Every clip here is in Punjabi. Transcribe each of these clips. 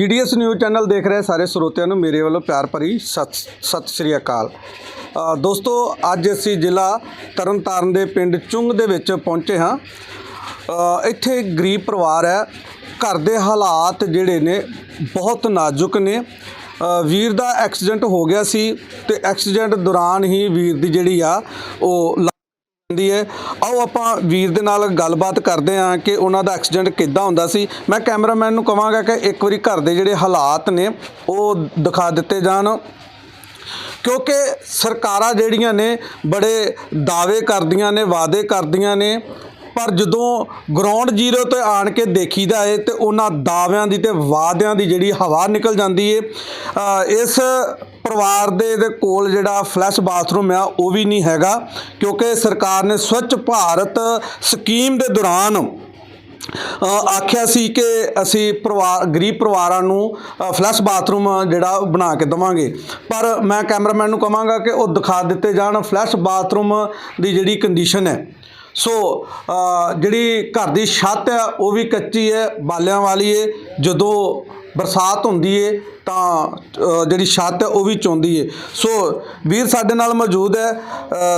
ਜੀਡੀਐਸ ਨਿਊਜ਼ ਚੈਨਲ ਦੇਖ ਰਹੇ ਸਾਰੇ ਸਰੋਤਿਆਂ ਨੂੰ ਮੇਰੇ ਵੱਲੋਂ ਪਿਆਰ ਭਰੀ ਸਤਿ ਸਤਿ ਸ੍ਰੀ ਅਕਾਲ। ਦੋਸਤੋ, ਅੱਜ ਅਸੀਂ ਜ਼ਿਲ੍ਹਾ ਤਰਨਤਾਰਨ ਦੇ ਪਿੰਡ ਚੁੰਗ ਦੇ ਵਿੱਚ ਪਹੁੰਚੇ ਹਾਂ। ਇੱਥੇ ਗਰੀਬ ਪਰਿਵਾਰ ਹੈ। ਘਰ ਦੇ ਹਾਲਾਤ ਜਿਹੜੇ ਨੇ ਬਹੁਤ ਨਾਜ਼ੁਕ ਨੇ। ਵੀਰ ਦਾ ਐਕਸੀਡੈਂਟ ਹੋ ਗਿਆ ਸੀ ਤੇ ਐਕਸੀਡੈਂਟ ਦੌਰਾਨ ਹੀ ਵੀਰ ਦੀ ਜਿਹੜੀ ਆ ਉਹ ਲੱਤ ਹੁੰਦੀ ਹੈ। ਆਓ ਆਪਾਂ ਵੀਰ ਦੇ ਨਾਲ ਗੱਲਬਾਤ ਕਰਦੇ ਹਾਂ ਕਿ ਉਹਨਾਂ ਦਾ ਐਕਸੀਡੈਂਟ ਕਿੱਦਾਂ ਹੁੰਦਾ ਸੀ। ਮੈਂ ਕੈਮਰਾਮੈਨ ਨੂੰ ਕਹਾਂਗਾ ਕਿ ਇੱਕ ਵਾਰੀ ਘਰ ਦੇ ਜਿਹੜੇ ਹਾਲਾਤ ਨੇ, ਉਹ ਦਿਖਾ ਦਿੱਤੇ ਜਾਣ। ਕਿਉਂਕਿ ਸਰਕਾਰਾਂ ਜਿਹੜੀਆਂ ਨੇ, ਬੜੇ ਦਾਅਵੇ ਕਰਦੀਆਂ ਨੇ, ਵਾਅਦੇ ਕਰਦੀਆਂ ਨੇ। ਪਰ ਜਦੋਂ ਗਰਾਊਂਡ ਜ਼ੀਰੋ ਤੇ ਆਣ ਕੇ ਦੇਖੀਦਾ ਏ, ਤੇ ਉਹਨਾਂ ਦਾਅਵਿਆਂ ਦੀ ਤੇ ਵਾਅਦਿਆਂ ਦੀ ਜਿਹੜੀ ਹਵਾ ਨਿਕਲ ਜਾਂਦੀ ਏ ਇਸ ਪਰਿਵਾਰ ਦੇ ਦੇ ਕੋਲ ਜਿਹੜਾ ਫਲੈਸ਼ ਬਾਥਰੂਮ ਆ, ਉਹ ਵੀ ਨਹੀਂ ਹੈਗਾ, ਕਿਉਂਕਿ ਸਰਕਾਰ ਨੇ ਸਵੱਛ ਭਾਰਤ ਸਕੀਮ ਦੇ ਦੌਰਾਨ ਆਖਿਆ ਸੀ ਕਿ ਅਸੀਂ ਪਰਿਵਾਰ, ਗਰੀਬ ਪਰਿਵਾਰਾਂ ਨੂੰ ਫਲੈਸ਼ ਬਾਥਰੂਮ ਜਿਹੜਾ ਬਣਾ ਕੇ ਦਵਾਂਗੇ। ਪਰ ਮੈਂ ਕੈਮਰਾਮੈਨ ਨੂੰ ਕਹਾਂਗਾ ਕਿ ਉਹ ਦਿਖਾ ਦਿੱਤੇ ਜਾਣ, ਫਲੈਸ਼ ਬਾਥਰੂਮ ਦੀ ਜਿਹੜੀ ਕੰਡੀਸ਼ਨ ਹੈ। ਸੋ ਜਿਹੜੀ ਘਰ ਦੀ ਛੱਤ ਹੈ, ਉਹ ਵੀ ਕੱਚੀ ਹੈ, ਬਾਲਿਆਂ ਵਾਲੀ ਹੈ। ਜਦੋਂ ਬਰਸਾਤ ਹੁੰਦੀ ਹੈ ਤਾਂ ਜਿਹੜੀ ਛੱਤ ਹੈ ਉਹ ਵੀ ਚੌਂਦੀ ਹੈ ਸੋ ਵੀਰ ਸਾਡੇ ਨਾਲ ਮੌਜੂਦ ਹੈ।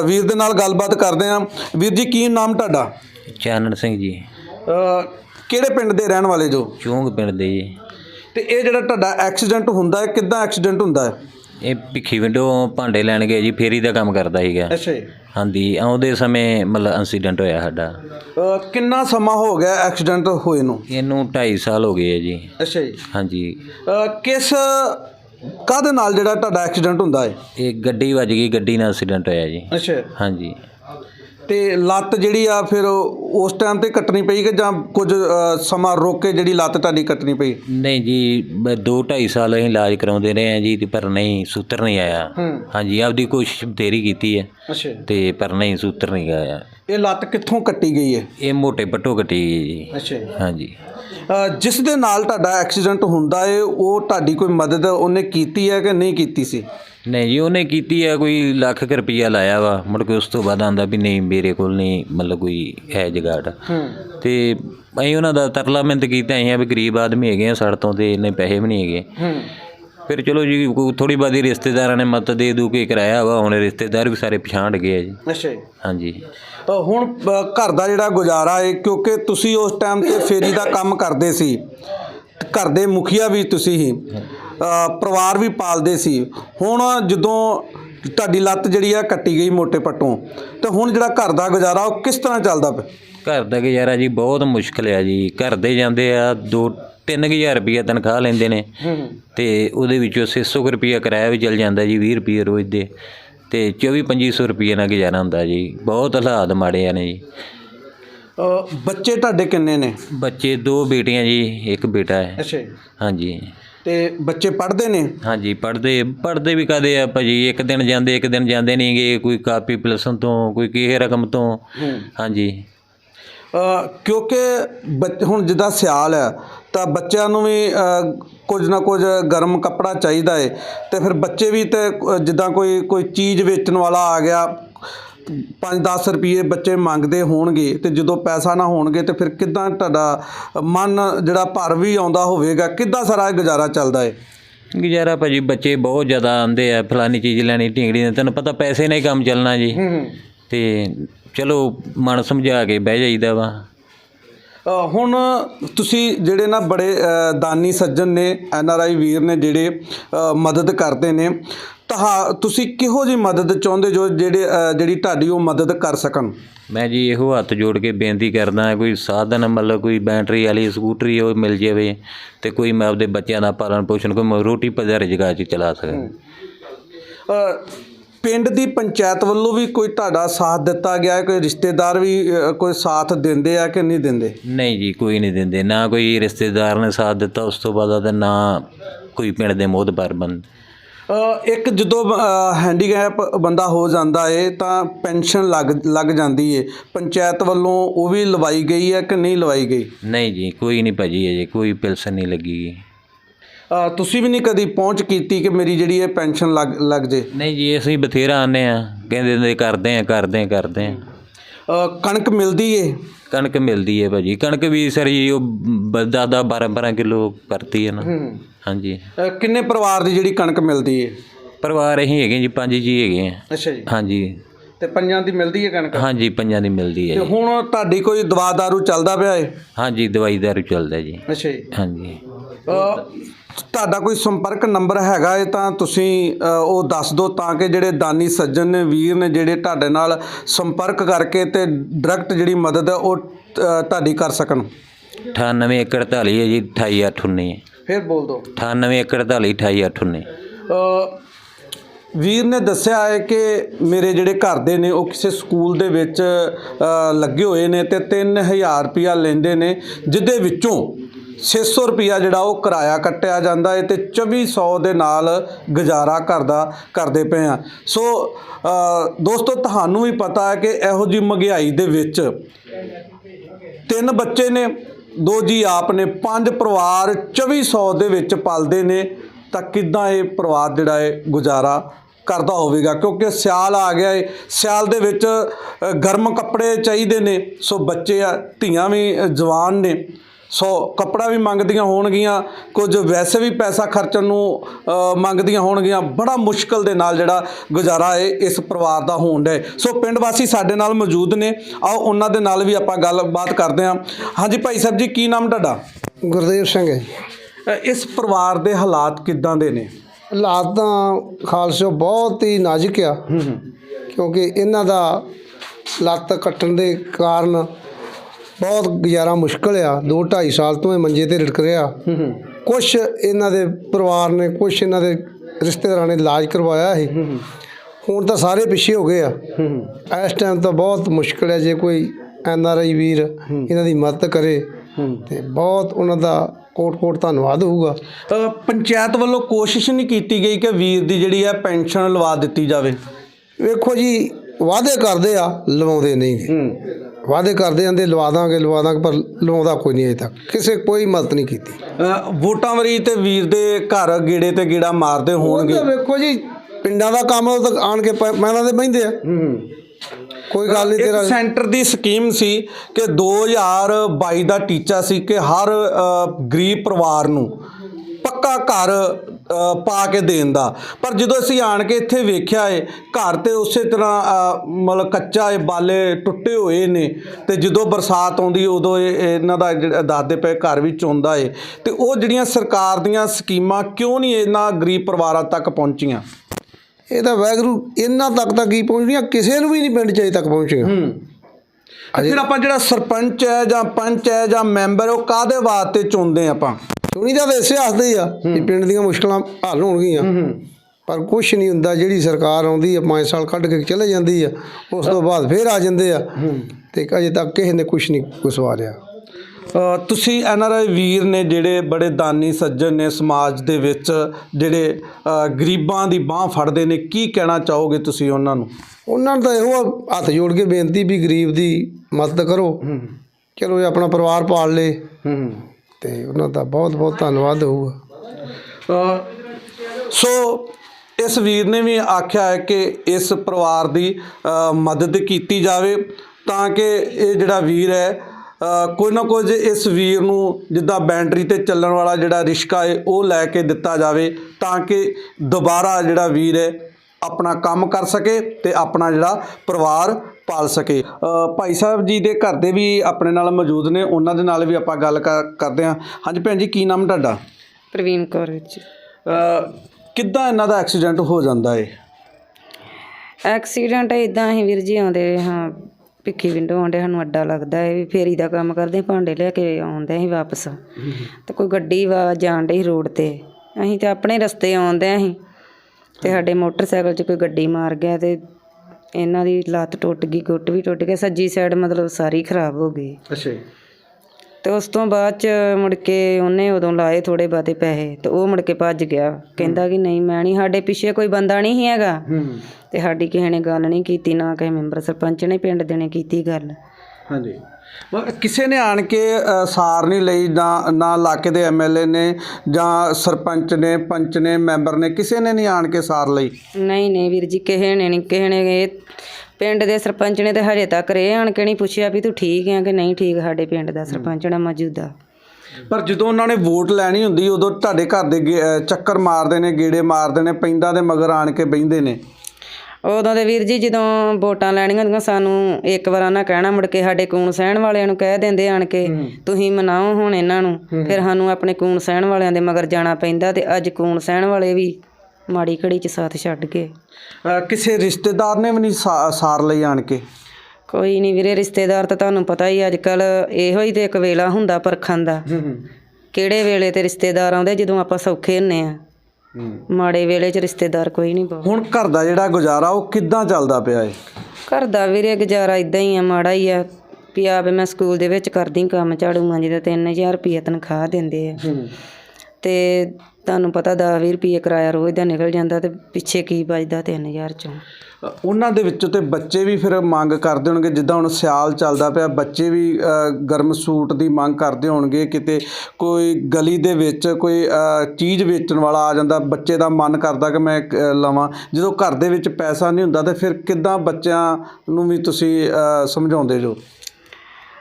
ਵੀਰ ਦੇ ਨਾਲ ਗੱਲਬਾਤ ਕਰਦੇ ਹਾਂ। ਵੀਰ ਜੀ ਕੀ ਨਾਮ ਤੁਹਾਡਾ? ਚਾਨਣ ਸਿੰਘ ਜੀ। ਕਿਹੜੇ ਪਿੰਡ ਦੇ ਰਹਿਣ ਵਾਲੇ ਜੋ? ਚੂੰਗ ਪਿੰਡ ਦੇ ਜੀ। ਤੇ ਇਹ ਜਿਹੜਾ ਤੁਹਾਡਾ ਐਕਸੀਡੈਂਟ ਹੁੰਦਾ ਹੈ ਕਿੱਦਾਂ ਐਕਸੀਡੈਂਟ ਹੁੰਦਾ ਹੈ? ਇਹ ਭਿੱਖੀ ਵਿੰਡੋ ਭਾਂਡੇ ਲੈਣ ਗਏ ਜੀ ਫੇਰੀ ਦਾ ਕੰਮ ਕਰਦਾ ਸੀਗਾ। ਅੱਛਾ ਜੀ। ਹਾਂਜੀ ਆਉਂਦੇ ਸਮੇਂ ਮਤਲਬ ਇਨਸੀਡੈਂਟ ਹੋਇਆ ਸਾਡਾ। ਕਿੰਨਾ ਸਮਾਂ ਹੋ ਗਿਆ ਐਕਸੀਡੈਂਟ ਹੋਏ ਨੂੰ? ਇਹਨੂੰ 2.5 ਸਾਲ ਹੋ ਗਏ ਆ ਜੀ। ਅੱਛਾ ਜੀ। ਹਾਂਜੀ। ਕਿਸ ਕਾਹਦੇ ਨਾਲ ਜਿਹੜਾ ਤੁਹਾਡਾ ਐਕਸੀਡੈਂਟ ਹੁੰਦਾ ਹੈ ਇਹ ਗੱਡੀ ਵੱਜ ਗਈ ਗੱਡੀ ਨਾਲ ਐਕਸੀਡੈਂਟ ਹੋਇਆ ਜੀ। ਅੱਛਾ। ਹਾਂਜੀ। ਤੇ ਲੱਤ ਜਿਹੜੀ ਆ ਫਿਰ ਉਸ ਟਾਈਮ ਤੇ ਕੱਟਣੀ ਪਈ ਕਿ ਜਾਂ ਕੁਝ ਅ, ਸਮਾਂ ਰੋਕ ਕੇ ਜਿਹੜੀ ਲੱਤ ਤੁਹਾਡੀ ਕੱਟਣੀ ਪਈ? ਨਹੀਂ ਜੀ ਬ- ਦੋ 2.5 ਸਾਲ ਅਸੀਂ ਇਲਾਜ ਕਰਾਉਂਦੇ ਰਹੇ ਆ ਜੀ ਤੇ ਪਰ ਨਹੀਂ ਸੂਤਰ ਨਹੀਂ ਆਇਆ। ਹੂੰ। ਹਾਂਜੀ ਆਪਦੀ ਕੋਸ਼ਿਸ਼ ਬਥੇਰੀ ਕੀਤੀ ਹੈ। ਅੱਛਾ। ਤੇ ਪਰ ਨਹੀਂ ਸੂਤਰ ਨਹੀਂ ਆਇਆ। ਇਹ ਲੱਤ ਕਿੱਥੋਂ ਕੱਟੀ ਗਈ ਹੈ? ਇਹ ਮੋਟੇ ਪੱਟੋ ਕੱਟੀ ਗਈ ਜੀ। ਅੱਛਾ ਹਾਂਜੀ। ਜਿਸ ਦੇ ਨਾਲ ਤੁਹਾਡਾ ਐਕਸੀਡੈਂਟ ਹੁੰਦਾ ਹੈ ਉਹ ਤੁਹਾਡੀ ਕੋਈ ਮਦਦ ਉਹਨੇ ਕੀਤੀ ਹੈ ਕਿ ਨਹੀਂ ਕੀਤੀ ਸੀ? ਨਹੀਂ ਜੀ ਉਹਨੇ ਕੀਤੀ ਹੈ ਕੋਈ ਲੱਖ ਕੁ ਰੁਪਈਆ ਲਾਇਆ ਵਾ। ਮੁੜ ਕੇ ਉਸ ਤੋਂ ਬਾਅਦ ਆਂਦਾ ਵੀ ਨਹੀਂ ਮੇਰੇ ਕੋਲ ਨਹੀਂ ਮਤਲਬ ਕੋਈ ਹੈ ਜਗਾੜ। ਤੇ ਅਸੀਂ ਉਹਨਾਂ ਦਾ ਤਰਲਾ ਮਿੰਤ ਕੀਤਾ ਅਸੀਂ ਆ ਵੀ ਗਰੀਬ ਆਦਮੀ ਹੈਗੇ ਆ ਸਾਡੇ ਤੋਂ ਤੇ ਇੰਨੇ ਪੈਸੇ ਵੀ ਨਹੀਂ ਹੈਗੇ। ਫਿਰ ਚਲੋ ਜੀ ਥੋੜੀ ਬਾਦੀ ਰਿਸ਼ਤੇਦਾਰਾਂ ਨੇ ਮਤ ਦੇ ਦੂ ਕੇ ਕਰਾਇਆ ਵਾ ਹੁਣ ਰਿਸ਼ਤੇਦਾਰ ਵੀ ਸਾਰੇ ਪਛਾਣ ਗਏ ਆ ਜੀ। ਅੱਛਾ ਜੀ। ਹਾਂਜੀ। ਹੁਣ ਅ, ਘਰ ਦਾ ਜਿਹੜਾ ਗੁਜ਼ਾਰਾ ਹੈ ਕਿਉਂਕਿ ਤੁਸੀਂ ਉਸ ਟਾਈਮ ਤੇ ਫੇਰੀ ਦਾ ਕੰਮ ਕਰਦੇ ਸੀ ਘਰ ਦੇ ਮੁਖੀਆ ਵੀ ਤੁਸੀਂ ਹੀ ਪਰਿਵਾਰ ਵੀ ਪਾਲਦੇ ਸੀ। ਹੁਣ ਜਦੋਂ ਤੁਹਾਡੀ ਲੱਤ ਜਿਹੜੀ ਆ ਕੱਟੀ ਗਈ ਮੋਟੇ ਪੱਟੋਂ ਤੇ ਹੁਣ ਜਿਹੜਾ ਘਰ ਦਾ ਗੁਜ਼ਾਰਾ ਉਹ ਕਿਸ ਤਰ੍ਹਾਂ ਚੱਲਦਾ ਪਿਆ? ਘਰ ਦਾ ਗੁਜ਼ਾਰਾ ਜੀ ਬਹੁਤ ਮੁਸ਼ਕਲ ਆ ਜੀ। ਘਰ ਦੇ ਜਾਂਦੇ ਆ 2 3000 ਰੁਪਈਆ ਤਨਖਾਹ ਲੈਂਦੇ ਨੇ। ਤੇ ਉਹਦੇ ਵਿੱਚੋਂ 600 ਰੁਪਈਆ ਕਿਰਾਇਆ ਵੀ ਚਲ ਜਾਂਦਾ ਜੀ 20 ਰੁਪਈਏ ਰੋਜ਼ ਦੇ। ਤੇ 24 2500 ਰੁਪਈਏ ਨਾਲ ਗੁਜ਼ਾਰਾ ਹੁੰਦਾ ਜੀ। ਬਹੁਤ ਹਾਲਾਤ ਮਾੜੇ ਆ ਨੇ ਜੀ। ਬੱਚੇ ਤੁਹਾਡੇ ਕਿੰਨੇ ਨੇ? ਬੱਚੇ ਦੋ ਬੇਟੀਆਂ ਜੀ ਇੱਕ ਬੇਟਾ ਹੈ। ਅੱਛਾ ਜੀ। ਹਾਂਜੀ। ਤੇ ਬੱਚੇ ਪੜ੍ਹਦੇ ਨੇ? ਹਾਂਜੀ ਪੜਦੇ ਪੜਦੇ ਵੀ ਕਦੇ ਆ ਭਾਜੀ? ਇੱਕ ਦਿਨ ਜਾਂਦੇ ਇੱਕ ਦਿਨ ਜਾਂਦੇ ਨਹੀਂਗੇ ਕੋਈ ਕਾਪੀ ਪਲਸਨ ਤੋਂ ਕੋਈ ਕਿਸੇ ਰਕਮ ਤੋਂ। ਹੂੰ। ਹਾਂਜੀ। ਅ, ਕਿਉਂਕਿ ਬੱਚ- ਹੁਣ ਜਿੱਦਾਂ ਸਿਆਲ ਆ ਤਾਂ ਬੱਚਿਆਂ ਨੂੰ ਵੀ ਅ, ਕੁਝ ਨਾ ਕੁਝ ਗਰਮ ਕੱਪੜਾ ਚਾਹੀਦਾ ਏ। ਤੇ ਫਿਰ ਬੱਚੇ ਵੀ ਤੇ ਅ, ਜਿੱਦਾਂ ਕੋਈ ਕੋਈ ਚੀਜ਼ ਵੇਚਣ ਵਾਲਾ ਆ ਗਿਆ 5-10 ਰੁਪਏ ਬੱਚੇ ਮੰਗਦੇ ਹੋਣਗੇ ਤੇ ਜਦੋਂ ਪੈਸਾ ਨਾ ਹੋਣਗੇ ਤੇ ਫਿਰ ਕਿੱਦਾਂ ਤੁਹਾਡਾ ਮਨ ਜਿਹੜਾ ਭਰ ਵੀ ਆਉਂਦਾ ਹੋਵੇਗਾ ਕਿੱਦਾਂ ਸਾਰਾ ਗੁਜ਼ਾਰਾ ਚੱਲਦਾ ਏ? ਗੁਜ਼ਾਰਾ ਭਾਜੀ ਬੱਚੇ ਬਹੁਤ ਜ਼ਿਆਦਾ ਆਂਦੇ ਆ ਫਲਾਨੀ ਚੀਜ਼ ਲੈਣੀ ਢੀਂਗੜੀ ਨੇ ਤੈਨੂੰ ਪਤਾ ਪੈਸੇ ਨਾਲ ਹੀ ਕੰਮ ਚੱਲਣਾ ਜੀ। ਤੇ ਚਲੋ ਮਨ ਸਮਝਾ ਕੇ ਬਹਿ ਜਾਈਦਾ ਵਾ। ਹੁਣ ਤੁਸੀਂ ਜਿਹੜੇ ਨਾ ਬੜੇ ਦਾਨੀ ਸੱਜਣ ਨੇ ਐਨ ਆਰ ਆਈ ਵੀਰ ਨੇ ਜਿਹੜੇ ਮਦਦ ਕਰਦੇ ਨੇ ਤਾਂ ਤੁਸੀਂ ਕਿਹੋ ਜੀ ਮਦਦ ਚਾਹੁੰਦੇ ਜੋ ਜਿਹੜੇ ਜਿਹੜੀ ਤੁਹਾਡੀ ਉਹ ਮਦਦ ਕਰ ਸਕਣ? ਮੈਂ ਜੀ ਇਹੋ ਹੱਥ ਜੋੜ ਕੇ ਬੇਨਤੀ ਕਰਦਾ ਕੋਈ ਸਾਧਨ ਮਤਲਬ ਕੋਈ ਬੈਟਰੀ ਵਾਲੀ ਸਕੂਟਰੀ ਉਹ ਮਿਲ ਜਾਵੇ ਤੇ ਕੋਈ ਮੈਂ ਆਪਦੇ ਬੱਚਿਆਂ ਦਾ ਪਾਲਣ ਪੋਸ਼ਣ ਕੋਈ ਰੋਟੀ ਪਜਾ ਰੁਜ਼ਗਾਰ ਚ ਚਲਾ ਸਕਾਂ ਪਿੰਡ ਦੀ ਪੰਚਾਇਤ ਵੱਲੋਂ ਵੀ ਕੋਈ ਤੁਹਾਡਾ ਸਾਥ ਦਿੱਤਾ ਗਿਆ ਹੈ? ਕੋਈ ਰਿਸ਼ਤੇਦਾਰ ਵੀ ਅ, ਕੋਈ ਸਾਥ ਦਿੰਦੇ ਆ ਕਿ ਨਹੀਂ ਦਿੰਦੇ? ਨਹੀਂ ਜੀ ਕੋਈ ਨਹੀਂ ਦਿੰਦੇ। ਨਾ ਕੋਈ ਰਿਸ਼ਤੇਦਾਰ ਨੇ ਸਾਥ ਦਿੱਤਾ ਉਸ ਤੋਂ ਬਾਅਦ ਤੇ ਨਾ ਕੋਈ ਪਿੰਡ ਦੇ ਮੋਹਤਬਾਰ ਬੰਦ ਅ, ਇੱਕ ਜਦੋਂ ਹੈਂਡੀਕੈਪ ਬੰਦਾ ਹੋ ਜਾਂਦਾ ਏ ਤਾਂ ਪੈਨਸ਼ਨ ਲੱਗ ਲੱਗ ਜਾਂਦੀ ਏ। ਪੰਚਾਇਤ ਵੱਲੋਂ ਉਹ ਵੀ ਲਵਾਈ ਗਈ ਹੈ ਕਿ ਨਹੀਂ ਲਵਾਈ ਗਈ? ਨਹੀਂ ਜੀ ਕੋਈ ਨਹੀਂ ਭਾਜੀ ਅਜੇ ਕੋਈ ਪਿਲਸਨ ਨਹੀਂ ਲੱਗੀ। ਤੁਸੀਂ ਵੀ ਨਹੀਂ ਕਦੀ ਪਹੁੰਚ ਕੀਤੀ ਕਿ ਮੇਰੀ ਜਿਹੜੀ ਇਹ ਪੈਨਸ਼ਨ ਲੱਗ ਲੱਗ ਜੇ? ਨਹੀਂ ਜੀ ਅਸੀਂ ਬਥੇਰਾ ਆਨੇ ਆ ਕਹਿੰਦੇ ਨੇ ਕਰਦੇ ਆ ਕਰਦੇ ਆ ਕਰਦੇ ਆ ਕਣਕ ਮਿਲਦੀ ਏ? ਕਣਕ ਮਿਲਦੀ ਹੈ ਭਾਜੀ। ਕਣਕ ਵੀ ਸਰ ਜੀ ਉਹ 10 10 12 12 ਕਿਲੋ ਕਰਤੀ ਹੈ ਨਾ। ਹਾਂਜੀ। ਕਿੰਨੇ ਪਰਿਵਾਰ ਦੀ ਜਿਹੜੀ ਕਣਕ ਮਿਲਦੀ ਹੈ ਪਰਿਵਾਰ ਅਸੀਂ ਹੈਗੇ ਜੀ ਪੰਜ ਜੀ ਹੈਗੇ ਆ। ਅੱਛਾ ਜੀ। ਹਾਂਜੀ। ਤੇ ਪੰਜਾਂ ਦੀ ਮਿਲਦੀ ਹੈ ਕਣਕ? ਹਾਂਜੀ ਪੰਜਾਂ ਦੀ ਮਿਲਦੀ ਹੈ ਤੇ ਹੁਣ ਤੁਹਾਡੀ ਕੋਈ ਦਵਾ ਦਾਰੂ ਚੱਲਦਾ ਪਿਆ ਹੈ ਹਾਂਜੀ ਦਵਾਈ ਦਾਰੂ ਚੱਲਦਾ ਜੀ। ਅੱਛਾ ਜੀ। ਹਾਂਜੀ। ਤੁਹਾਡਾ ਕੋਈ ਸੰਪਰਕ ਨੰਬਰ ਹੈਗਾ ਹੈ ਤਾਂ ਤੁਸੀਂ ਉਹ ਦੱਸ ਦਿਓ ਤਾਂ ਕਿ ਜਿਹੜੇ ਦਾਨੀ ਸੱਜਣ ਨੇ ਵੀਰ ਨੇ ਜਿਹੜੇ ਤੁਹਾਡੇ ਨਾਲ ਸੰਪਰਕ ਕਰਕੇ ਤੇ ਡਾਇਰੈਕਟ ਜਿਹੜੀ ਮਦਦ ਹੈ ਉਹ ਤੁਹਾਡੀ ਕਰ ਸਕਣ। 98 ਏਕੜ 48 ਹੈ ਜੀ 28819 ਫਿਰ ਬੋਲ ਦਿਓ। 98 ਏਕੜ 48 28819 ਅ, ਵੀਰ ਨੇ ਦੱਸਿਆ ਹੈ ਕਿ ਮੇਰੇ ਜਿਹੜੇ ਘਰ ਦੇ ਨੇ ਉਹ ਕਿਸੇ ਸਕੂਲ ਦੇ ਵਿੱਚ ਲੱਗੇ ਹੋਏ ਨੇ ਤੇ 3000 ਰੁਪਿਆ ਲੈਂਦੇ ਨੇ ਜਿਹਦੇ ਵਿੱਚੋਂ 600 ਰੁਪਿਆ ਜਿਹੜਾ ਉਹ ਕਿਰਾਇਆ ਕੱਟਿਆ ਜਾਂਦਾ ਹੈ ਤੇ 2400 ਦੇ ਨਾਲ ਗੁਜ਼ਾਰਾ ਕਰਦਾ, ਕਰਦੇ ਪਏ ਆ ਸੋ ਦੋਸਤੋ, ਤੁਹਾਨੂੰ ਵੀ ਪਤਾ ਹੈ ਕਿ ਇਹੋ ਜੀ ਮਹਿੰਗਾਈ ਦੇ ਵਿੱਚ ਤਿੰਨ ਬੱਚੇ ਨੇ, ਦੋ ਜੀ ਆਪ ਨੇ, ਪੰਜ ਪਰਿਵਾਰ 2400 ਦੇ ਵਿੱਚ ਪਲਦੇ ਨੇ, ਤਾਂ ਕਿੱਦਾਂ ਇਹ ਪਰਿਵਾਰ ਜਿਹੜਾ ਹੈ ਗੁਜ਼ਾਰਾ ਕਰਦਾ ਹੋਵੇਗਾ? ਕਿਉਂਕਿ ਸਿਆਲ ਆ ਗਿਆ ਏ, ਸਿਆਲ ਦੇ ਵਿੱਚ ਗਰਮ ਕੱਪੜੇ ਚਾਹੀਦੇ ਨੇ, ਸੋ ਬੱਚੇ ਆ, ਧੀਆਂ ਵੀ ਜਵਾਨ ਨੇ। ਸੋ ਕੱਪੜਾ ਵੀ ਮੰਗਦੀਆਂ ਹੋਣਗੀਆਂ ਕੁਝ ਵੈਸੇ ਵੀ ਪੈਸਾ ਖਰਚਣ ਨੂੰ ਮੰਗਦੀਆਂ ਹੋਣਗੀਆਂ ਬੜਾ ਮੁਸ਼ਕਲ ਦੇ ਨਾਲ ਜਿਹੜਾ ਗੁਜ਼ਾਰਾ ਹੈ ਇਸ ਪਰਿਵਾਰ ਦਾ ਹੋਣ ਹੈ। ਸੋ ਪਿੰਡ ਵਾਸੀ ਸਾਡੇ ਨਾਲ ਮੌਜੂਦ ਨੇ ਆਓ ਉਹਨਾਂ ਦੇ ਨਾਲ ਵੀ ਆਪਾਂ ਗੱਲਬਾਤ ਕਰਦੇ ਹਾਂ। ਹਾਂਜੀ ਭਾਈ ਸਾਹਿਬ ਜੀ ਕੀ ਨਾਮ ਤੁਹਾਡਾ? ਗੁਰਦੇਵ ਸਿੰਘ ਹੈ ਜੀ। ਇਸ ਪਰਿਵਾਰ ਦੇ ਹਾਲਾਤ ਕਿੱਦਾਂ ਦੇ ਨੇ? ਹਾਲਾਤ ਤਾਂ ਖਾਲਸਾ ਬਹੁਤ ਹੀ ਨਾਜ਼ੁਕ ਆ ਕਿਉਂਕਿ ਇਹਨਾਂ ਦਾ ਲੱਤ ਕੱਟਣ ਦੇ ਕਾਰਨ ਬਹੁਤ ਗੁਜ਼ਾਰਾ ਮੁਸ਼ਕਲ ਆ 2 2.5 ਸਾਲ ਤੋਂ ਇਹ ਮੰਜੇ ਤੇ ਲਟਕ ਰਿਹਾ। ਕੁਝ ਇਹਨਾਂ ਦੇ ਪਰਿਵਾਰ ਨੇ ਕੁਝ ਇਹਨਾਂ ਦੇ ਰਿਸ਼ਤੇਦਾਰਾਂ ਨੇ ਇਲਾਜ ਕਰਵਾਇਆ ਸੀ। ਹੁਣ ਤਾਂ ਸਾਰੇ ਪਿੱਛੇ ਹੋ ਗਏ ਆ। ਇਸ ਟਾਈਮ ਤਾਂ ਬਹੁਤ ਮੁਸ਼ਕਲ ਹੈ ਜੇ ਕੋਈ ਐਨ ਆਰ ਆਈ ਵੀਰ ਇਹਨਾਂ ਦੀ ਮਦਦ ਕਰੇ ਤੇ ਬਹੁਤ ਉਹਨਾਂ ਦਾ ਕੋਟ ਕੋਟ ਧੰਨਵਾਦ ਹੋਊਗਾ। ਪੰਚਾਇਤ ਵੱਲੋਂ ਕੋਸ਼ਿਸ਼ ਨਹੀਂ ਕੀਤੀ ਗਈ ਕਿ ਵੀਰ ਦੀ ਜਿਹੜੀ ਹੈ ਪੈਨਸ਼ਨ ਲਵਾ ਦਿੱਤੀ ਜਾਵੇ? ਵੇਖੋ ਜੀ ਵਾਅਦੇ ਕਰਦੇ ਆ ਲਵਾਉਂਦੇ ਨਹੀਂਗੇ ਵਾਅਦੇ ਕਰਦੇ ਜਾਂਦੇ ਲਵਾ ਦਾਂਗੇ ਲਵਾ ਦਾਂਗੇ ਪਰ ਲਵਾਉਂਦਾ ਕੋਈ ਨਹੀਂ ਅਜੇ ਤੱਕ। ਕਿਸੇ ਕੋਈ ਮਦਦ ਨਹੀਂ ਕੀਤੀ। ਵੋਟਾਂ ਵਰੀ ਤੇ ਵੀਰ ਦੇ ਘਰ ਗੇੜੇ ਤੇ ਗੇੜਾ ਮਾਰਦੇ ਹੋਣਗੇ। ਵੇਖੋ ਜੀ ਪਿੰਡਾਂ ਦਾ ਕੰਮ ਉਹ ਤਾਂ ਆਣ ਕੇ ਮਹਿਲਾਂ ਦੇ ਬਹਿੰਦੇ ਆ। ਕੋਈ ਗੱਲ ਨਹੀਂ ਤੇਰਾ ਸੈਂਟਰ ਦੀ ਸਕੀਮ ਸੀ ਕਿ 2022 ਦਾ ਟੀਚਾ ਸੀ ਕਿ ਹਰ ਗਰੀਬ ਪਰਿਵਾਰ ਨੂੰ ਪੱਕਾ ਘਰ ਪਾ ਕੇ ਦੇਣ ਦਾ। ਪਰ ਜਦੋਂ ਅਸੀਂ ਆਣ ਕੇ ਇੱਥੇ ਵੇਖਿਆ ਏ ਘਰ ਤੇ ਉਸੇ ਤਰ੍ਹਾਂ ਮਤਲਬ ਕੱਚਾ ਏ ਬਾਲੇ ਟੁੱਟੇ ਹੋਏ ਨੇ। ਤੇ ਜਦੋਂ ਬਰਸਾਤ ਆਉਂਦੀ ਉਦੋਂ ਇਹ ਇਹ ਇਹਨਾਂ ਦਾ ਜਿਹੜਾ ਦਾਦੇ ਪਏ ਘਰ ਵੀ ਚੋਂਦਾ ਏ। ਤੇ ਉਹ ਜਿਹੜੀਆਂ ਸਰਕਾਰ ਦੀਆਂ ਸਕੀਮਾਂ ਕਿਉਂ ਨਹੀਂ ਇਹਨਾਂ ਗਰੀਬ ਪਰਿਵਾਰਾਂ ਤੱਕ ਪਹੁੰਚੀਆਂ? ਇਹ ਤਾਂ ਵੈਗਰੂ ਇਹਨਾਂ ਤੱਕ ਤਾਂ ਕੀ ਪਹੁੰਚੀਆਂ ਕਿਸੇ ਨੂੰ ਵੀ ਨਹੀਂ ਪਿੰਡ ਚ ਅਜੇ ਤੱਕ ਪਹੁੰਚੀਆਂ। ਤੇ ਫਿਰ ਆਪਾਂ ਜਿਹੜਾ ਸਰਪੰਚ ਹੈ ਜਾਂ ਪੰਚ ਹੈ ਜਾਂ ਮੈਂਬਰ ਉਹ ਕਾਦੇ ਵਾਸਤੇ ਚੁਣਦੇ ਆਪਾਂ? ਸੁਣੀ ਤਾਂ ਇਸੇ ਹੱਸਦੇ ਆ ਕਿ ਪਿੰਡ ਦੀਆਂ ਮੁਸ਼ਕਲਾਂ ਹੱਲ ਹੋਣਗੀਆਂ। ਪਰ ਕੁਝ ਨਹੀਂ ਹੁੰਦਾ ਜਿਹੜੀ ਸਰਕਾਰ ਆਉਂਦੀ ਆ 5 ਸਾਲ ਕੱਢ ਕੇ ਚਲੇ ਜਾਂਦੀ ਆ ਉਸ ਤੋਂ ਬਾਅਦ ਫੇਰ ਆ ਜਾਂਦੇ ਆ। ਤੇ ਅਜੇ ਤੱਕ ਕਿਸੇ ਨੇ ਕੁਝ ਨਹੀਂ ਕੁਸਵਾਰਿਆ ਤੁਸੀਂ ਐਨ ਆਰ ਆਈ ਵੀਰ ਨੇ ਜਿਹੜੇ ਬੜੇ ਦਾਨੀ ਸੱਜਣ ਨੇ ਸਮਾਜ ਦੇ ਵਿੱਚ ਜਿਹੜੇ ਗਰੀਬਾਂ ਦੀ ਬਾਹ ਫੜਦੇ ਨੇ ਕੀ ਕਹਿਣਾ ਚਾਹੋਗੇ ਤੁਸੀਂ ਉਹਨਾਂ ਨੂੰ? ਉਹਨਾਂ ਨੂੰ ਤਾਂ ਇਹੋ ਹੱਥ ਜੋੜ ਕੇ ਬੇਨਤੀ ਵੀ ਗਰੀਬ ਦੀ ਮਦਦ ਕਰੋ। ਚਲੋ ਇਹ ਆਪਣਾ ਪਰਿਵਾਰ ਪਾਲ ਲੇ। ਅਤੇ ਉਹਨਾਂ ਦਾ ਬਹੁਤ ਬਹੁਤ ਧੰਨਵਾਦ ਹੋਊਗਾ। ਸੋ ਇਸ ਵੀਰ ਨੇ ਵੀ ਆਖਿਆ ਹੈ ਕਿ ਇਸ ਪਰਿਵਾਰ ਦੀ ਮਦਦ ਕੀਤੀ ਜਾਵੇ ਤਾਂ ਕਿ ਇਹ ਜਿਹੜਾ ਵੀਰ ਹੈ ਅ, ਕੋਈ ਨਾ ਕੁਝ ਇਸ ਵੀਰ ਨੂੰ ਜਿੱਦਾਂ ਬੈਟਰੀ ਤੇ ਚੱਲਣ ਵਾਲਾ ਜਿਹੜਾ ਰਿਸ਼ਕਾ ਹੈ ਉਹ ਲੈ ਕੇ ਦਿੱਤਾ ਜਾਵੇ ਤਾਂ ਕਿ ਦੁਬਾਰਾ ਜਿਹੜਾ ਵੀਰ ਹੈ ਆਪਣਾ ਕੰਮ ਕਰ ਸਕੇ ਤੇ ਆਪਣਾ ਜਿਹੜਾ ਪਰਿਵਾਰ ਪਾਲ ਸਕੇ। ਭਾਈ ਸਾਹਿਬ ਜੀ ਦੇ ਘਰ ਦੇ ਵੀ ਆਪਣੇ ਨਾਲ ਮੌਜੂਦ ਨੇ ਉਹਨਾਂ ਦੇ ਨਾਲ ਵੀ ਆਪਾਂ ਗੱਲ ਕਰ- ਕਰਦੇ ਹਾਂ। ਹਾਂਜੀ ਭੈਣ ਜੀ ਕੀ ਨਾਮ ਤੁਹਾਡਾ? ਪ੍ਰਵੀਨ ਕੌਰ ਵਿੱਚ ਕਿੱਦਾਂ ਇਹਨਾਂ ਦਾ ਐਕਸੀਡੈਂਟ ਹੋ ਜਾਂਦਾ ਏ? ਐਕਸੀਡੈਂਟ ਇਦਾਂ ਹੀ ਵੀਰ ਜੀ ਆਉਂਦੇ ਹਾਂ ਭਿੱਖੀ ਵਿੰਡੋ ਆਉਂਦੇ ਸਾਨੂੰ ਅੱਡਾ ਲੱਗਦਾ ਹੈ ਵੀ ਫੇਰੀ ਦਾ ਕੰਮ ਕਰਦੇ ਭਾਂਡੇ ਲੈ ਕੇ ਆਉਂਦੇ ਸੀ ਵਾਪਸ। ਤੇ ਕੋਈ ਗੱਡੀ ਵਾ ਜਾਣ ਡਈ ਰੋਡ ਤੇ ਅਸੀਂ ਤੇ ਆਪਣੇ ਰਸਤੇ ਆਉਂਦੇ ਅਸੀਂ। ਤੇ ਸਾਡੇ ਮੋਟਰਸਾਈਕਲ 'ਚ ਕੋਈ ਗੱਡੀ ਮਾਰ ਗਿਆ ਤੇ ਇਹਨਾਂ ਦੀ ਲੱਤ ਟੁੱਟ ਗਈ ਗੁੱਟ ਵੀ ਟੁੱਟ ਗਿਆ ਸੱਜੀ ਸਾਈਡ ਮਤਲਬ ਸਾਰੀ ਖਰਾਬ ਹੋ ਗਈ। ਅੱਛਾ ਤੇ ਉਸ ਤੋਂ ਬਾਅਦ ਚ ਮੁੜ ਕੇ ਉਹਨੇ ਉਦੋਂ ਲਾਏ ਥੋੜੇ ਬਾਤੇ ਪੈਸੇ ਤੇ ਉਹ ਮੁੜ ਕੇ ਭੱਜ ਗਿਆ। ਕਹਿੰਦਾ ਕਿ ਨਹੀਂ ਮੈਂ ਨਹੀਂ ਸਾਡੇ ਪਿੱਛੇ ਕੋਈ ਬੰਦਾ ਨਹੀਂ ਸੀ ਹੈਗਾ। ਹੂੰ। ਤੇ ਸਾਡੀ ਕਿਸੇ ਨੇ ਗੱਲ ਨਹੀਂ ਕੀਤੀ ਨਾ ਕਿਸੇ ਮੈਂਬਰ ਸਰਪੰਚ ਨੇ ਪਿੰਡ ਦੇ ਨੇ ਕੀਤੀ ਗੱਲ। ਹਾਂਜੀ। ਕਿਸੇ ਨੇ ਆਣ ਕੇ ਅ, ਸਾਰ ਨਹੀਂ ਲਈ ਨਾ ਨਾ ਇਲਾਕੇ ਦੇ ਐਮਐਲਏ ਨੇ ਜਾਂ ਸਰਪੰਚ ਨੇ ਪੰਚ ਨੇ ਮੈਂਬਰ ਨੇ ਕਿਸੇ ਨੇ ਨਹੀਂ ਆਣ ਕੇ ਸਾਰ ਲਈ? ਨਹੀਂ ਨਹੀਂ ਵੀਰ ਜੀ ਕਿਸੇ ਨੇ ਨਹੀਂ ਕਿਸੇ ਨੇ ਇਹ ਪਿੰਡ ਦੇ ਸਰਪੰਚ ਨੇ ਤੇ ਹਜੇ ਤੱਕ ਰੇ ਆਣ ਕੇ ਨਹੀਂ ਪੁੱਛਿਆ ਵੀ ਤੂੰ ਠੀਕ ਹੈ ਕਿ ਨਹੀਂ ਠੀਕ ਸਾਡੇ ਪਿੰਡ ਦਾ ਸਰਪੰਚ ਨਾ ਮੌਜੂਦਾ। ਪਰ ਜਦੋਂ ਉਹਨਾਂ ਨੇ ਵੋਟ ਲੈਣੀ ਹੁੰਦੀ ਉਦੋਂ ਤੁਹਾਡੇ ਘਰ ਦੇ ਗੇ- ਚੱਕਰ ਮਾਰਦੇ ਨੇ ਗੇੜੇ ਮਾਰਦੇ ਨੇ ਪੈਂਦਾ ਦੇ ਮਗਰ ਆਣ ਕੇ ਬਹਿੰਦੇ ਨੇ। ਉਦੋਂ ਦੇ ਵੀਰ ਜੀ ਜਦੋਂ ਵੋਟਾਂ ਲੈਣੀਆਂ ਹੁੰਦੀਆਂ ਸਾਨੂੰ ਇੱਕ ਵਾਰ ਨਾ ਕਹਿਣਾ ਮੁੜ ਕੇ ਸਾਡੇ ਕੂਣ ਸਹਿਣ ਵਾਲਿਆਂ ਨੂੰ ਕਹਿ ਦਿੰਦੇ ਆਣ ਕੇ ਤੁਸੀਂ ਮਨਾਓ ਹੁਣ ਇਹਨਾਂ ਨੂੰ। ਫਿਰ ਸਾਨੂੰ ਆਪਣੇ ਕੂਣ ਸਹਿਣ ਵਾਲਿਆਂ ਦੇ ਮਗਰ ਜਾਣਾ ਪੈਂਦਾ ਤੇ ਅੱਜ ਕੂਣ ਸਹਿਣ ਵਾਲੇ ਵੀ ਮਾੜੀ ਘੜੀ 'ਚ ਸਾਥ ਛੱਡ ਗਏ ਅਹ ਕਿਸੇ ਰਿਸ਼ਤੇਦਾਰ ਨੇ ਵੀ ਨਹੀਂ ਸਾਰ ਲਈ ਆਣ ਕੇ? ਕੋਈ ਨਹੀਂ ਵੀਰੇ ਰਿਸ਼ਤੇਦਾਰ ਤਾਂ ਤੁਹਾਨੂੰ ਪਤਾ ਹੀ ਅੱਜ ਕੱਲ ਇਹੋ ਹੀ ਤੇ ਇੱਕ ਵੇਲਾ ਹੁੰਦਾ ਪਰਖਣ ਦਾ। ਕਿਹੜੇ ਵੇਲੇ ਤੇ ਰਿਸ਼ਤੇਦਾਰ ਆਉਂਦੇ ਜਦੋਂ ਆਪਾਂ ਸੌਖੇ ਹੁੰਨੇ ਆ? ਮਾੜੇ ਵੇਲੇ 'ਚ ਰਿਸ਼ਤੇਦਾਰ ਕੋਈ ਨਹੀਂ ਬਹੁਤ ਹੁਣ ਘਰ ਦਾ ਜਿਹੜਾ ਗੁਜ਼ਾਰਾ ਉਹ ਕਿੱਦਾਂ ਚੱਲਦਾ ਪਿਆ ਏ? ਘਰ ਦਾ ਵੀਰੇ ਗੁਜ਼ਾਰਾ ਇਦਾਂ ਹੀ ਆ ਮਾੜਾ ਹੀ ਆ। ਵੀ ਆਪੇ ਮੈਂ ਸਕੂਲ ਦੇ ਵਿੱਚ ਕਰਦੀ ਕੰਮ ਝਾੜੂ ਮਾਂਜੀ ਦਾ 3000 ਰੁਪਏ ਤਨਖਾਹ ਦਿੰਦੇ ਆ। ਤੇ ਤੁਹਾਨੂੰ ਪਤਾ 10 20 ਰੁਪਏ ਕਿਰਾਇਆ ਰੋਜ਼ ਦਾ ਨਿਕਲ ਜਾਂਦਾ ਤੇ ਪਿੱਛੇ ਕੀ ਬਚਦਾ 3000 ਚੋਂ। ਉਹਨਾਂ ਦੇ ਵਿੱਚੋਂ ਤੇ ਬੱਚੇ ਵੀ ਫਿਰ ਮੰਗ ਕਰਦੇ ਹੋਣਗੇ ਜਿੱਦਾਂ ਹੁਣ ਸਿਆਲ ਚੱਲਦਾ ਪਿਆ ਬੱਚੇ ਵੀ ਅ, ਗਰਮ ਸੂਟ ਦੀ ਮੰਗ ਕਰਦੇ ਹੋਣਗੇ ਕਿਤੇ ਕੋਈ ਗਲੀ ਦੇ ਵਿੱਚ ਕੋਈ ਅ, ਚੀਜ਼ ਵੇਚਣ ਵਾਲਾ ਆ ਜਾਂਦਾ ਬੱਚੇ ਦਾ ਮਨ ਕਰਦਾ ਕਿ ਮੈਂ ਇੱਕ, ਅ, ਲਵਾਂ। ਜਦੋਂ ਘਰ ਦੇ ਵਿੱਚ ਪੈਸਾ ਨਹੀਂ ਹੁੰਦਾ ਤੇ ਫਿਰ ਕਿੱਦਾਂ ਬੱਚਿਆਂ ਨੂੰ ਵੀ ਤੁਸੀਂ ਅ, ਸਮਝਾਉਂਦੇ ਜੋ?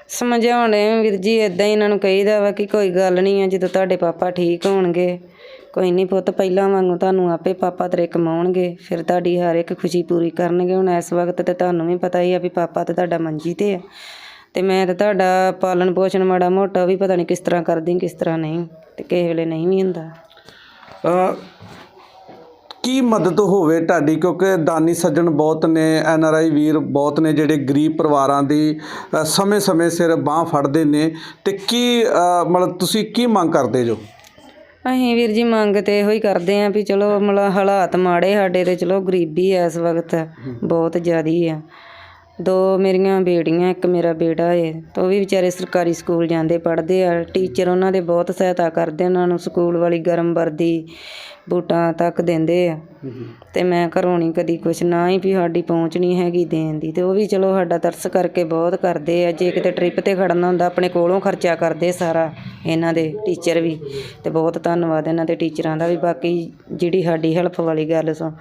ਸਮਝਾਉਣੇ ਵੀਰ ਜੀ ਇਦਾਂ ਹੀ ਇਹਨਾਂ ਨੂੰ ਕਹੀਦਾ ਵਾ ਕਿ ਕੋਈ ਗੱਲ ਨਹੀਂ ਆ ਜਦੋਂ ਤੁਹਾਡੇ ਪਾਪਾ ਠੀਕ ਹੋਣਗੇ ਕੋਈ ਨਹੀਂ ਪੁੱਤ ਪਹਿਲਾਂ ਵਾਂਗੂ ਤੁਹਾਨੂੰ ਆਪੇ ਪਾਪਾ ਤੇਰੇ ਕਮਾਉਣਗੇ ਫਿਰ ਤੁਹਾਡੀ ਹਰ ਇੱਕ ਖੁਸ਼ੀ ਪੂਰੀ ਕਰਨਗੇ। ਹੁਣ ਇਸ ਵਕਤ ਤੇ ਤੁਹਾਨੂੰ ਵੀ ਪਤਾ ਹੀ ਆ ਵੀ ਪਾਪਾ ਤੇ ਤੁਹਾਡਾ ਮੰਜੀ ਤੇ ਆ। ਤੇ ਮੈਂ ਤਾਂ ਤੁਹਾਡਾ ਪਾਲਣ ਪੋਸ਼ਣ ਮਾੜਾ ਮੋਟਾ ਵੀ ਪਤਾ ਨਹੀਂ ਕਿਸ ਤਰ੍ਹਾਂ ਕਰਦੀ ਕਿਸ ਤਰ੍ਹਾਂ ਨਹੀਂ। ਤੇ ਕਿਸੇ ਵੇਲੇ ਨਹੀਂ ਵੀ ਹੁੰਦਾ। ਅ, ਕੀ ਮਦਦ ਹੋਵੇ ਤੁਹਾਡੀ? ਕਿਉਂਕਿ ਦਾਨੀ ਸੱਜਣ ਬਹੁਤ ਨੇ ਐਨ ਆਰ ਆਈ ਵੀਰ ਬਹੁਤ ਨੇ ਜਿਹੜੇ ਗਰੀਬ ਪਰਿਵਾਰਾਂ ਦੀ ਅ, ਸਮੇਂ-ਸਮੇਂ ਸਿਰ ਬਾਹ ਫੜਦੇ ਨੇ। ਤੇ ਕੀ ਅ, ਮਤਲਬ ਤੁਸੀਂ ਕੀ ਮੰਗ ਕਰਦੇ ਜੋ? ਅਸੀਂ ਵੀਰ ਜੀ ਮੰਗ ਤੇ ਇਹੋ ਹੀ ਕਰਦੇ ਆਂ ਵੀ ਚਲੋ ਮਤਲਬ ਹਾਲਾਤ ਮਾੜੇ ਸਾਡੇ ਤੇ ਚਲੋ ਗਰੀਬੀ ਐ ਇਸ ਵਕਤ ਬਹੁਤ ਜ਼ਿਆਦੀ ਆ। ਦੋ ਮੇਰੀਆਂ ਬੇਟੀਆਂ ਇੱਕ ਮੇਰਾ ਬੇਟਾ ਏ। ਤੇ ਉਹ ਵੀ ਵਿਚਾਰੇ ਸਰਕਾਰੀ ਸਕੂਲ ਜਾਂਦੇ ਪੜ੍ਹਦੇ ਆ। ਟੀਚਰ ਉਹਨਾਂ ਦੇ ਬਹੁਤ ਸਹਾਇਤਾ ਕਰਦੇ ਉਹਨਾਂ ਨੂੰ ਸਕੂਲ ਵਾਲੀ ਗਰਮ ਵਰਦੀ ਬੂਟਾਂ ਤੱਕ ਦਿੰਦੇ ਆ। ਤੇ ਮੈਂ ਘਰੋਂ ਨਹੀਂ ਕਦੀ ਕੁਛ ਨਾ ਹੀ ਵੀ ਸਾਡੀ ਪਹੁੰਚ ਨਹੀਂ ਹੈਗੀ ਦੇਣ ਦੀ। ਤੇ ਉਹ ਵੀ ਚਲੋ ਸਾਡਾ ਤਰਸ ਕਰਕੇ ਬਹੁਤ ਕਰਦੇ ਆ। ਜੇ ਕਿਤੇ ਟ੍ਰਿਪ ਤੇ ਖੜਨਾ ਹੁੰਦਾ ਆਪਣੇ ਕੋਲੋਂ ਖਰਚਾ ਕਰਦੇ ਸਾਰਾ ਇਹਨਾਂ ਦੇ ਟੀਚਰ ਵੀ। ਤੇ ਬਹੁਤ ਧੰਨਵਾਦ ਇਹਨਾਂ ਦੇ ਟੀਚਰਾਂ ਦਾ ਵੀ ਬਾਕੀ ਜਿਹੜੀ ਸਾਡੀ ਹੈਲਪ ਵਾਲੀ ਗੱਲ ਸੋ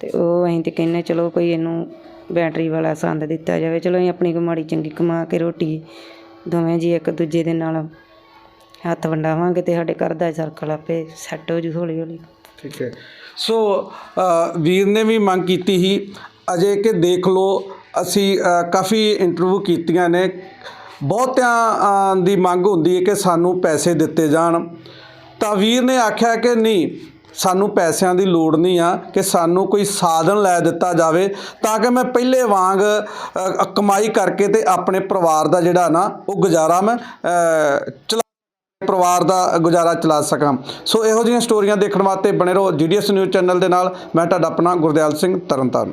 ਤੇ ਉਹ ਅਸੀਂ ਤੇ ਕਹਿੰਨੇ ਚਲੋ ਕੋਈ ਇਹਨੂੰ ਬੈਟਰੀ ਵਾਲਾ ਸੰਦ ਦਿੱਤਾ ਜਾਵੇ। ਚਲੋ ਅਸੀਂ ਆਪਣੀ ਕਮਾੜੀ ਚੰਗੀ ਕਮਾ ਕੇ ਰੋਟੀ ਦੋਵੇਂ ਜੀ ਇੱਕ ਦੂਜੇ ਦੇ ਨਾਲ ਹੱਥ ਵੰਡਾਵਾਂਗੇ ਤੇ ਸਾਡੇ ਘਰ ਦਾ ਸਰਕਲ ਆਪੇ ਸੈੱਟ ਹੋ ਜੂ ਹੌਲੀ ਹੌਲੀ। ਠੀਕ ਹੈ। ਸੋ ਵੀਰ ਨੇ ਵੀ ਮੰਗ ਕੀਤੀ ਸੀ, ਅਜੇ ਕਿ ਦੇਖ ਲਓ, ਅਸੀਂ ਕਾਫੀ ਇੰਟਰਵਿਊ ਕੀਤੀਆਂ ਨੇ। ਬਹੁਤਿਆਂ ਦੀ ਮੰਗ ਹੁੰਦੀ ਹੈ ਕਿ ਸਾਨੂੰ ਪੈਸੇ ਦਿੱਤੇ ਜਾਣ। ਤਾਂ ਵੀਰ ਨੇ ਆਖਿਆ ਕਿ ਨਹੀਂ ਸਾਨੂੰ ਪੈਸਿਆਂ ਦੀ ਲੋੜ ਨਹੀਂ ਆ ਕਿ ਸਾਨੂੰ ਕੋਈ ਸਾਧਨ ਲੈ ਦਿੱਤਾ ਜਾਵੇ ਤਾਂ ਕਿ ਮੈਂ ਪਹਿਲੇ ਵਾਂਗ ਕਮਾਈ ਕਰਕੇ ਤੇ ਆਪਣੇ ਪਰਿਵਾਰ ਦਾ ਜਿਹੜਾ ਨਾ, ਉਹ ਗੁਜ਼ਾਰਾ ਮੈਂ ਚਲਾ ਪਰਿਵਾਰ ਦਾ ਗੁਜ਼ਾਰਾ ਚਲਾ ਸਕਾਂ। ਸੋ ਇਹੋ ਜਿਹੀਆਂ ਸਟੋਰੀਆਂ ਦੇਖਣ ਵਾਸਤੇ ਬਣੇ ਰਹੋ ਜੀਡੀਐਸ ਨਿਊਜ਼ ਚੈਨਲ ਦੇ ਨਾਲ। ਮੈਂ ਤੁਹਾਡਾ ਆਪਣਾ ਗੁਰਦਿਆਲ ਸਿੰਘ ਤਰਨਤਾਰਨ।